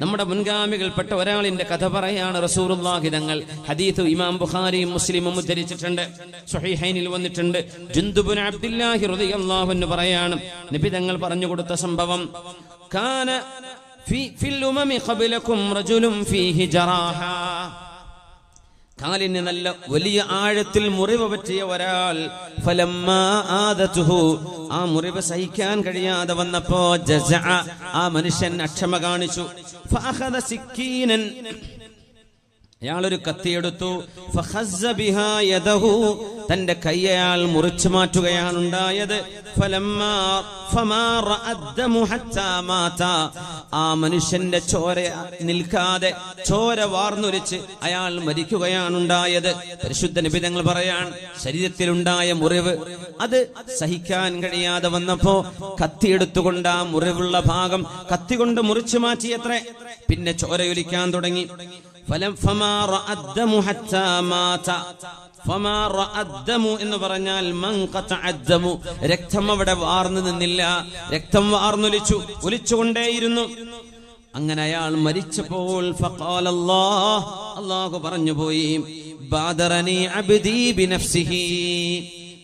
നമ്മുടെ മുൻഗാമികൾപ്പെട്ട ഒരാളിന്റെ കഥ പറയാണ് റസൂറുല്ലാഹി തങ്ങൾ. ഹദീത്ത് ഇമാം ബുഖാരിയും മുസ്ലിമും ഉദ്ധരിച്ചിട്ടുണ്ട്. സുഹൈഹൈനിൽ വന്നിട്ടുണ്ട്. ജുന്ദുബുൻ അബ്ദുല്ലാഹി റളിയല്ലാഹു അൻഹു പറയാണ് നബി തങ്ങൾ പറഞ്ഞു കൊടുത്ത സംഭവം കാന ഫി ഫിൽ ഉമമി ഖബലകും റജുലും ഫീഹി ജറാഹ. കാലിന് നല്ല വലിയ ആഴത്തിൽ മുറിവ് പറ്റിയ ഒരാൾ. ആ മുറിവ് സഹിക്കാൻ കഴിയാതെ വന്നപ്പോ ആ മനുഷ്യൻ അക്ഷമ കാണിച്ചു. അയാളൊരു കത്തിയെടുത്തു. തന്റെ കയ്യയാൽ മുറിച്ചു മാറ്റുകയാണ് ഉണ്ടായത്. ആ മനുഷ്യന്റെ ചോര നിൽക്കാതെ ചോര വാർന്നൊലിച്ച് അയാൾ മരിക്കുകയാണ് ഉണ്ടായത്. പരിശുദ്ധ നിബിധങ്ങൾ പറയാൻ ശരീരത്തിലുണ്ടായ മുറിവ് അത് സഹിക്കാൻ കഴിയാതെ വന്നപ്പോ കത്തിയെടുത്തുകൊണ്ട് ആ മുറിവുള്ള ഭാഗം കത്തി കൊണ്ട് മുറിച്ചു മാറ്റിയത്രേ. പിന്നെ ചോരയൊലിക്കാൻ തുടങ്ങി. എന്ന് പറഞ്ഞാൽ രക്തം അവിടെ വാർന്നു നിന്നില്ല. രക്തം വാർന്നൊലിച്ചു. ഒലിച്ചുകൊണ്ടേയിരുന്നു. അങ്ങനെ അയാൾ മരിച്ചപ്പോൾ അല്ലാഹു പറഞ്ഞു പോയി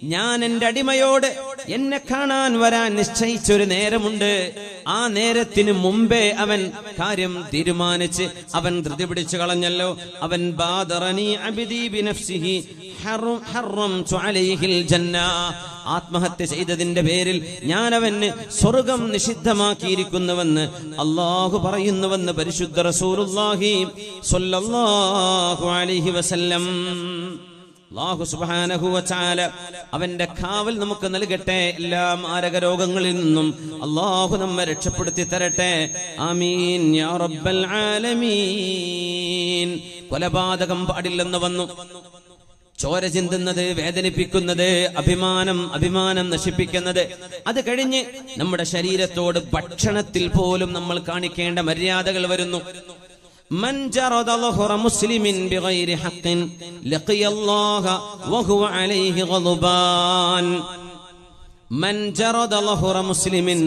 ഞാൻ എന്റെ അടിമയോട് എന്നെ കാണാൻ വരാൻ നിശ്ചയിച്ചൊരു നേരമുണ്ട്. ആ നേരത്തിന് മുമ്പേ അവൻ കാര്യം തീരുമാനിച്ച് അവൻ ധൃതി പിടിച്ചു കളഞ്ഞല്ലോ. അവൻ ബാദറനി ആത്മഹത്യ ചെയ്തതിന്റെ പേരിൽ ഞാൻ അവന് സ്വർഗം നിഷിദ്ധമാക്കിയിരിക്കുന്നുവെന്ന് അള്ളാഹു പറയുന്നുവെന്ന് പരിശുദ്ധ റസൂലുള്ളാഹി സ്വല്ലല്ലാഹു അലൈഹി വസല്ലം. അള്ളാഹു സുബ്ഹാനഹു വതആല അവന്റെ കാവൽ നമുക്ക് നൽകട്ടെ എല്ലാ മാരക രോഗങ്ങളിൽ നിന്നും. അള്ളാഹു നമ്മെ രക്ഷപ്പെടുത്തി തരട്ടെ. യാ റബ്ബൽ ആലമീൻ. കൊലപാതകം പാടില്ലെന്ന് വന്നു. ചോര ചിന്തുന്നത് വേദനിപ്പിക്കുന്നത് അഭിമാനം അഭിമാനം നശിപ്പിക്കുന്നത്. അത് കഴിഞ്ഞ് നമ്മുടെ ശരീരത്തോട് ഭക്ഷണത്തിൽ പോലും നമ്മൾ കാണിക്കേണ്ട മര്യാദകൾ വരുന്നു. من جرد ظهر مسلم بغير حق لقي الله وهو عليه غضبان മൻ ജറദ ലഹുറ മുസ്ലിമിൻ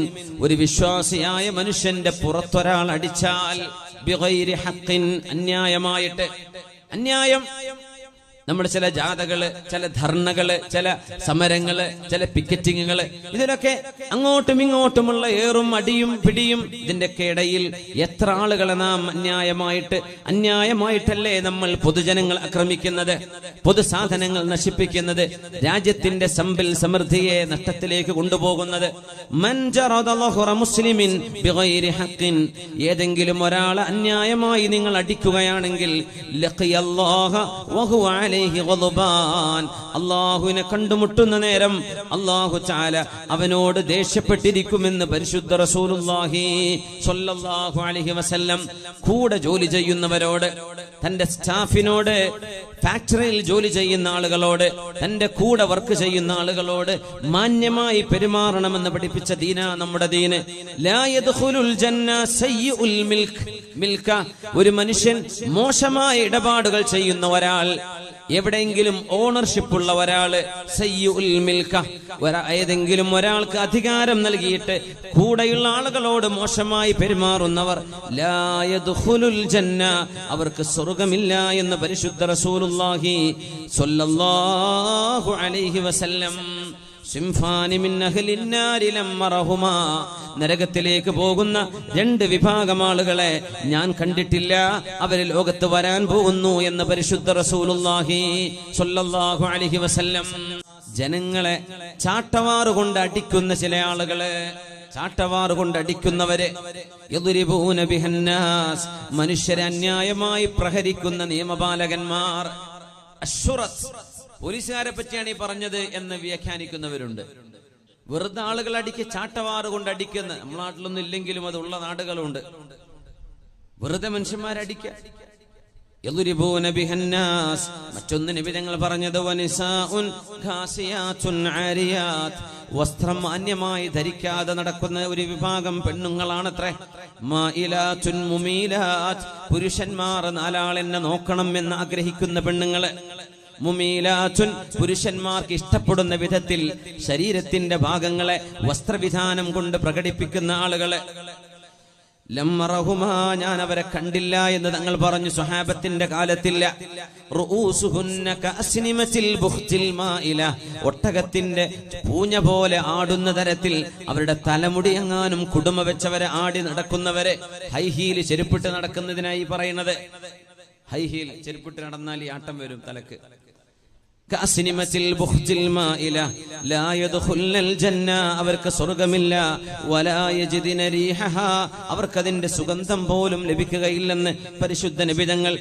ഒരു വിശ്വാസിയായ മനുഷ്യന്റെ പുറത്തൊരാൾ അടിച്ചാൽ ബിഗൈരി ഹഖിൻ അന്യായമായിട്ട് അന്യായം നമ്മുടെ ചില ജാഥകൾ ചില ധർണകൾ ചില സമരങ്ങൾ ചില പിക്കറ്റിങ്ങുകൾ ഇതിലൊക്കെ അങ്ങോട്ടും ഇങ്ങോട്ടുമുള്ള ഏറും അടിയും പിടിയും ഇതിന്റെയൊക്കെ ഇടയിൽ എത്ര ആളുകളെ നാം അന്യായമായിട്ട് അന്യായമായിട്ടല്ലേ നമ്മൾ പൊതുജനങ്ങൾ ആക്രമിക്കുന്നത് പൊതുസാധനങ്ങൾ നശിപ്പിക്കുന്നത് രാജ്യത്തിന്റെ സമ്പിൽ സമൃദ്ധിയെ നഷ്ടത്തിലേക്ക് കൊണ്ടുപോകുന്നത്? ഏതെങ്കിലും ഒരാളെ അന്യായമായി നിങ്ങൾ അടിക്കുകയാണെങ്കിൽ അള്ളാഹുവിനെ കണ്ടുമുട്ടുന്ന നേരം അള്ളാഹു ചാല അവനോട് ദേഷ്യപ്പെട്ടിരിക്കുമെന്ന് പരിശുദ്ധ റസൂലുള്ളാഹി സ്വല്ലല്ലാഹു അലൈഹി വസല്ലം കൂടെ ജോലി ചെയ്യുന്നവരോട് തന്റെ സ്റ്റാഫിനോട് ഫാക്ടറിയിൽ ജോലി ചെയ്യുന്ന ആളുകളോട് തന്റെ കൂടെ വർക്ക് ചെയ്യുന്ന ആളുകളോട് മാന്യമായി പെരുമാറണമെന്ന് പഠിപ്പിച്ച ദീന നമ്മുടെ ദീന്. ലാ യദ്ഖുലുൽ ജന്ന സയ്യിഉൽ മിൽക്ക് മിൽക്ക ഒരു മനുഷ്യൻ മോശമായ ഇടപാടുകൾ ചെയ്യുന്ന ഒരാൾ എവിടെയെങ്കിലും ഓണർഷിപ്പ് ഉള്ള ഒരാൾ മിൽക്ക ഏതെങ്കിലും ഒരാൾക്ക് അധികാരം നൽകിയിട്ട് കൂടെയുള്ള ആളുകളോട് മോശമായി പെരുമാറുന്നവർ ജന്ന അവർക്ക് സ്വർഗമില്ല എന്ന് പരിശുദ്ധ റസൂലുള്ളാഹി സ്വല്ലല്ലാഹു അലൈഹി വസല്ലം നരകത്തിലേക്ക് പോകുന്ന രണ്ട് വിഭാഗം ആളുകളെ ഞാൻ കണ്ടിട്ടില്ല. അവർ ലോകത്ത് വരാൻ പോകുന്നു എന്ന് പരിശുദ്ധ റസൂലുള്ളാഹി സ്വല്ലല്ലാഹു അലൈഹി വസല്ലം ജനങ്ങളെ ചാട്ടവാറുകൊണ്ട് അടിക്കുന്ന ചില ആളുകൾ. ചാട്ടവാറ് കൊണ്ട് അടിക്കുന്നവരെ മനുഷ്യരെ അന്യായമായി പ്രഹരിക്കുന്ന നിയമപാലകന്മാർ. അശ്വറത്ത് പോലീസുകാരെ പറ്റിയാണ് ഈ പറഞ്ഞത് എന്ന് വ്യാഖ്യാനിക്കുന്നവരുണ്ട്. വെറുതെ ആളുകൾ അടിക്ക് ചാട്ടവാറ് കൊണ്ട് അടിക്കുന്ന നമ്മുടെ നാട്ടിലൊന്നും ഇല്ലെങ്കിലും അത് ഉള്ള നാടുകളുണ്ട്. വെറുതെ മനുഷ്യന്മാരടിക്ക യദ്രിബൂന ബിഹന്നാസ് മറ്റൊന്ന് വസ്ത്രം മാന്യമായി ധരിക്കാതെ നടക്കുന്ന ഒരു വിഭാഗം പെണ്ണുങ്ങളാണത്രേ. പുരുഷന്മാർ നാലാളെന്നെ നോക്കണം എന്ന് ആഗ്രഹിക്കുന്ന പെണ്ണുങ്ങൾ. മുമീലാത്തുൻ പുരുഷന്മാർക്ക് ഇഷ്ടപ്പെടുന്ന വിധത്തിൽ ശരീരത്തിന്റെ ഭാഗങ്ങളെ വസ്ത്രവിധാനം കൊണ്ട് പ്രകടിപ്പിക്കുന്ന ആളുകളെ. ലമ്മറഹുമാ ഞാൻ അവരെ കണ്ടില്ല എന്ന് തങ്ങൾ പറഞ്ഞു. സ്വഹാബത്തിന്റെ കാലത്തില്ല. ഒട്ടകത്തിന്റെ പൂഞ്ഞ പോലെ ആടുന്ന തരത്തിൽ അവരുടെ തലമുടി എങ്ങാനും കുടുംബ വെച്ചവരെ ആടി നടക്കുന്നവരെ ഹൈഹീൽ ചെരുപ്പിട്ട് നടക്കുന്നതിനായി പറയുന്നത്. ഹൈഹീൽ ചെരുപ്പിട്ട് നടന്നാൽ ഈ ആട്ടം വരും തലക്ക്. കഅസ്നിമത്തിൽ ബുഖ്തിൽ ലാ ജന്ന അവർക്ക് സ്വർഗമില്ല. വലാ അവർക്കതിന്റെ സുഗന്ധം പോലും ലഭിക്കുകയില്ലെന്ന് പരിശുദ്ധ നബിതങ്ങൾ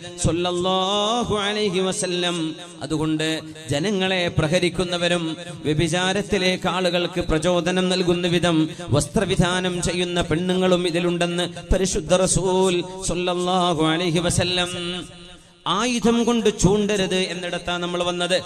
അലൈഹി വസല്ലം. അതുകൊണ്ട് ജനങ്ങളെ പ്രഹരിക്കുന്നവരും വ്യഭിചാരത്തിലേക്ക് ആളുകൾക്ക് പ്രചോദനം നൽകുന്ന വിധം വസ്ത്രവിധാനം ചെയ്യുന്ന പെണ്ണുങ്ങളും ഇതിലുണ്ടെന്ന് പരിശുദ്ധ റസൂൽ സ്വല്ലല്ലാഹു അലൈഹി വസല്ലം ആയുധം കൊണ്ട് ചൂണ്ടരുത് എന്നിടത്താ നമ്മൾ വന്നത്.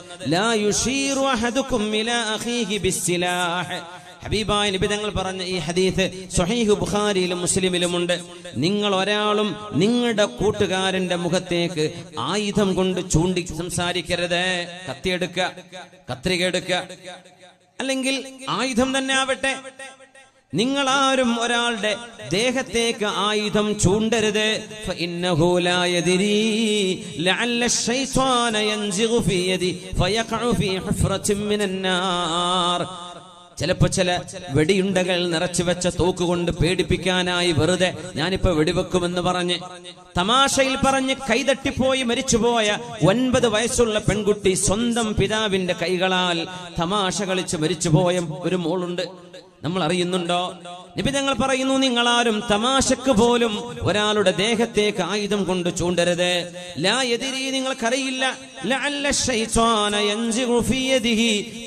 ഹബീബായ നിബിതങ്ങൾ പറഞ്ഞ ഈ ഹദീസ് സ്വഹീഹ് ബുഖാരിയിലും മുസ്ലിമിലുമുണ്ട്. നിങ്ങൾ ഒരാളും നിങ്ങളുടെ കൂട്ടുകാരന്റെ മുഖത്തേക്ക് ആയുധം കൊണ്ട് ചൂണ്ടി സംസാരിക്കരുത്. കത്തിയെടുക്കുക കത്രിക എടുക്കുക. അല്ലെങ്കിൽ ആയുധം തന്നെ ആവട്ടെ. നിങ്ങളാരും ഒരാളുടെ ദേഹത്തേക്ക് ആയുധം ചൂണ്ടരുത്. ചിലപ്പോ ചില വെടിയുണ്ടകൾ നിറച്ചു വെച്ച തോക്ക് കൊണ്ട് പേടിപ്പിക്കാനായി വെറുതെ ഞാനിപ്പോ വെടിവെക്കുമെന്ന് പറഞ്ഞ് തമാശയിൽ പറഞ്ഞ് കൈതട്ടിപ്പോയി മരിച്ചുപോയ ഒൻപത് വയസ്സുള്ള പെൺകുട്ടി സ്വന്തം പിതാവിന്റെ കൈകളാൽ തമാശ കളിച്ച് മരിച്ചുപോയ ഒരു മോളുണ്ട്. നമ്മൾ അറിയുന്നുണ്ടോ നിബിതങ്ങൾ പറയുന്നു നിങ്ങളാരും തമാശക്ക് പോലും ഒരാളുടെ ദേഹത്തേക്ക് ആയുധം കൊണ്ട് ചൂണ്ടരുത്. ലാ എതിരി നിങ്ങൾക്കറിയില്ല.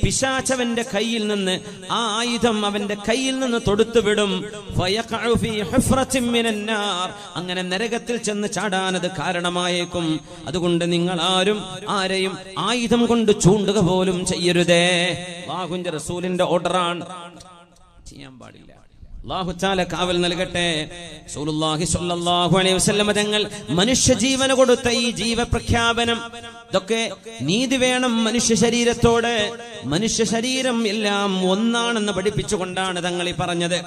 പിശാച്ചവന്റെ കയ്യിൽ നിന്ന് ആ ആയുധം അവന്റെ കയ്യിൽ നിന്ന് തൊടുത്തു വിടും. ഫയഖഉ ഫീ ഹുഫ്റത്തിൻ മിനൻ നാർ. അങ്ങനെ നരകത്തിൽ ചെന്ന് ചാടാനത് കാരണമായേക്കും. അതുകൊണ്ട് നിങ്ങൾ ആരും ആരെയും ആയുധം കൊണ്ട് ചൂണ്ടുക പോലും ചെയ്യരുതേ. അല്ലാഹുവിന്റെ റസൂലിന്റെ ഓർഡറാണ്. ചെയ്യാൻ പാടില്ല. കാവൽ നൽകട്ടെ. തങ്ങൾ മനുഷ്യ ജീവന് കൊടുത്ത ഈ ജീവപ്രഖ്യാപനം ഇതൊക്കെ നീതി വേണം മനുഷ്യ ശരീരത്തോട്. മനുഷ്യ ശരീരം എല്ലാം ഒന്നാണെന്ന് പഠിപ്പിച്ചുകൊണ്ടാണ് തങ്ങൾ ഈ പറഞ്ഞത്.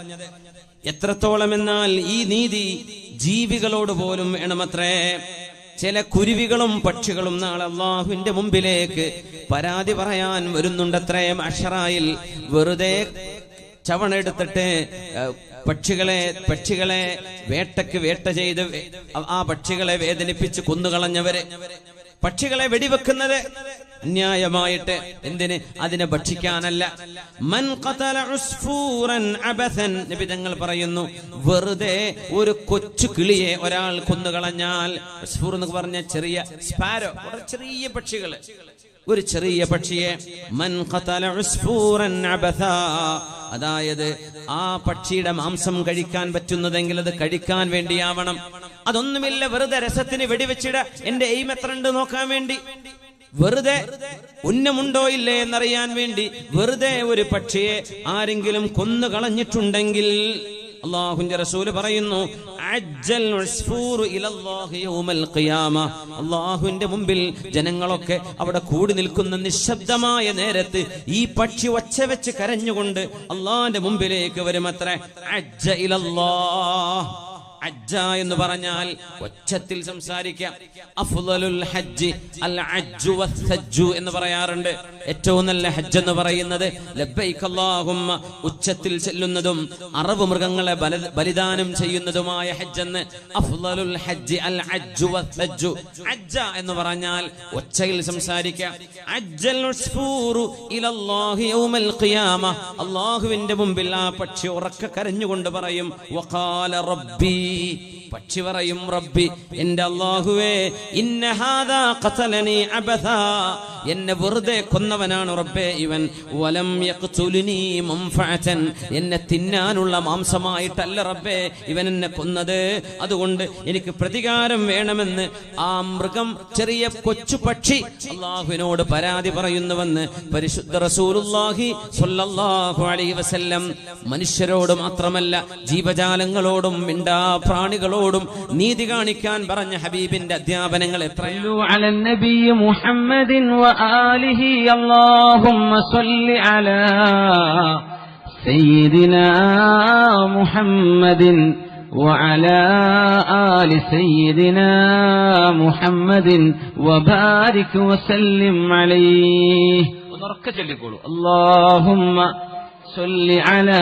എത്രത്തോളം എന്നാൽ ഈ നീതി ജീവികളോട് പോലും വേണമത്രേ ചില കുരുവികളും പക്ഷികളും നാളെ അള്ളാഹുവിന്റെ മുമ്പിലേക്ക് പരാതി പറയാൻ വരുന്നുണ്ടത്രേ. അഷറായിൽ വെറുതെ ചവണെടുത്തിട്ട് പക്ഷികളെ പക്ഷികളെ വേട്ടക്ക് വേട്ട ചെയ്ത് ആ പക്ഷികളെ വേദനിപ്പിച്ച് കൊന്നുകളഞ്ഞവര്. പക്ഷികളെ വെടിവെക്കുന്നത് അന്യായമായിട്ട്. എന്തിന്? അതിനെ ഭക്ഷിക്കാനല്ല. മൻ അബസൻ നബിതങ്ങൾ പറയുന്നു വെറുതെ ഒരു കൊച്ചു കിളിയെ ഒരാൾ കൊന്നുകളഞ്ഞാൽ പറഞ്ഞ ചെറിയ സ്പാരോ ചെറിയ പക്ഷികൾ. ഒരു ചെറിയ പക്ഷിയെ മൻ അതായത് ആ പക്ഷിയുടെ മാംസം കഴിക്കാൻ പറ്റുന്നതെങ്കിൽ അത് കഴിക്കാൻ വേണ്ടിയാവണം. അതൊന്നുമില്ല വെറുതെ രസത്തിന് വെടിവെച്ചിട എന്റെ എയിം എത്ര ഉണ്ട് നോക്കാൻ വേണ്ടി. വെറുതെ ഉന്നമുണ്ടോ ഇല്ലേ എന്നറിയാൻ വേണ്ടി വെറുതെ ഒരു പക്ഷിയെ ആരെങ്കിലും കൊന്നു കളഞ്ഞിട്ടുണ്ടെങ്കിൽ അള്ളാഹുന്റെ റസൂൽ പറയുന്നു അള്ളാഹുവിന്റെ മുമ്പിൽ ജനങ്ങളൊക്കെ അവിടെ കൂടി നിൽക്കുന്ന നിശബ്ദമായ നേരത്ത് ഈ പക്ഷി ഒച്ച വെച്ച് കരഞ്ഞുകൊണ്ട് അള്ളാഹിന്റെ മുമ്പിലേക്ക് വരുമത്രേ അജ്ജ ഇലല്ലാഹ്. അജ്ജ എന്ന് പറഞ്ഞാൽ ഒച്ചത്തിൽ സംസാരിക്കാം. അഫ്ളലുൽ ഹജ്ജ് അൽ അജ്ജു വസ്സജ്ജു എന്ന് പറയാറുണ്ട്. ഏറ്റവും നല്ല ഹജ്ജ് എന്ന് പറയുന്നത് ലബ്ബൈക അല്ലാഹുമ്മ ഉച്ചത്തിൽ ചെല്ലുന്നതും അറവ് മൃഗങ്ങളെ ബലിദാനം ചെയ്യുന്നതുമായ ഹജ്ജ് എന്ന് അഫ്ളലുൽ ഹജ്ജ് അൽ അജ്ജു വസ്സജ്ജു അജ്ജ എന്ന് പറഞ്ഞാൽ ഒച്ചയിൽ സംസാരിക്കാം. അജ്ജൽ ഉസ്ഫൂറു ഇലല്ലാഹി യൗമൽ ഖിയാമ. അല്ലാഹുവിന്റെ മുമ്പിൽ ആ പക്ഷി ഉറക്കെ കരഞ്ഞുകൊണ്ട് പറയും വഖാല റബ്ബി പക്ഷി പറയും റബ്ബി എന്റെ അല്ലാഹുവേ ഇന്ന ഹാദാ ഖതലനി അബഥാ. എന്നെ വെറുതെ കൊന്നവനാണ് റബ്ബേ ഇവൻ. വലം യഖ്തുലുനി മൻഫഅതൻ എന്നെ തിന്നാനുള്ള മാംസമായിട്ടല്ല റബ്ബേ ഇവൻ എന്നെ കൊന്നത്. അതുകൊണ്ട് എനിക്ക് പ്രതികാരം വേണമെന്ന് ആ മൃഗം ചെറിയ കൊച്ചു പക്ഷി അള്ളാഹുവിനോട് പരാതി പറയുന്നുവെന്ന് പരിശുദ്ധ റസൂലുള്ളാഹി സ്വല്ലല്ലാഹു അലൈഹി വസല്ലം മനുഷ്യരോട് മാത്രമല്ല ജീവജാലങ്ങളോടും മിണ്ടാ പ്രാണികളോടും നീതി കാണിക്കാൻ പറഞ്ഞ ഹബീബിന്റെ അധ്യാപനങ്ങൾ എത്രയാണ് صلوا على النبي محمد وآله اللهم صل على سيدنا محمد وعلى آل سيدنا محمد وبارك وسلم عليه ونركز لقولوا اللهم صل على